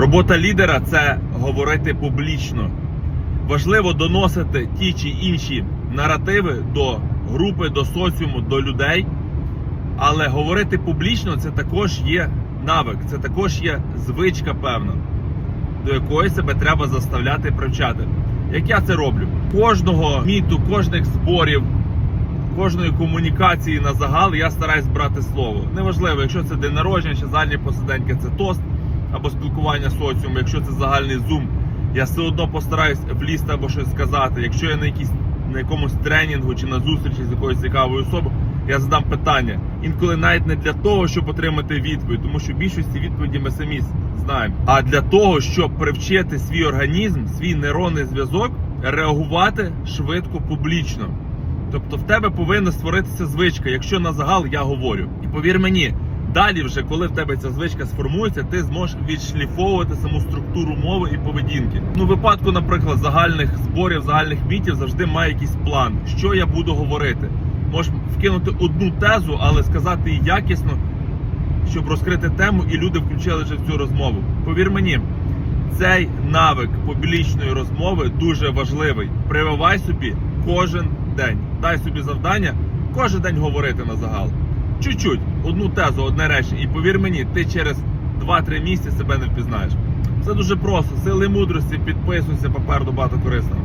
Робота лідера це говорити публічно. Важливо доносити ті чи інші наративи до групи, до соціуму, до людей. Але говорити публічно це також є навик, це також є звичка певна, до якої себе треба заставляти привчати. Як я це роблю? Кожного міту, кожних зборів, кожної комунікації на загал я стараюсь брати слово. Неважливо, якщо це день народження чи загальні посиденьки, це тост або спілкування з якщо це загальний зум, я все одно постараюсь влізти або щось сказати. Якщо я на якійсь на якомусь тренінгу чи на зустрічі з якоюсь цікавою особою, я задам питання. Інколи навіть не для того, щоб отримати відповідь, тому що більшості відповіді ми самі знаємо, а для того, щоб привчити свій організм, свій нейронний зв'язок реагувати швидко публічно. Тобто в тебе повинна створитися звичка, якщо на загал я говорю. І повір мені, далі, вже коли в тебе ця звичка сформується, ти зможеш відшліфовувати саму структуру мови і поведінки. Ну, в випадку, наприклад, загальних зборів, загальних мітів завжди має якийсь план, що я буду говорити. Можеш вкинути одну тезу, але сказати її якісно, щоб розкрити тему, і люди включилися в цю розмову. Повір мені, цей навик публічної розмови дуже важливий. Прививай собі кожен день. Дай собі завдання кожен день говорити на загал. Чуть-чуть, одну тезу, одне речення. І повір мені, ти через 2-3 місяці себе не впізнаєш. Це дуже просто. Сили мудрості, підписуйся, попереду багато корисного.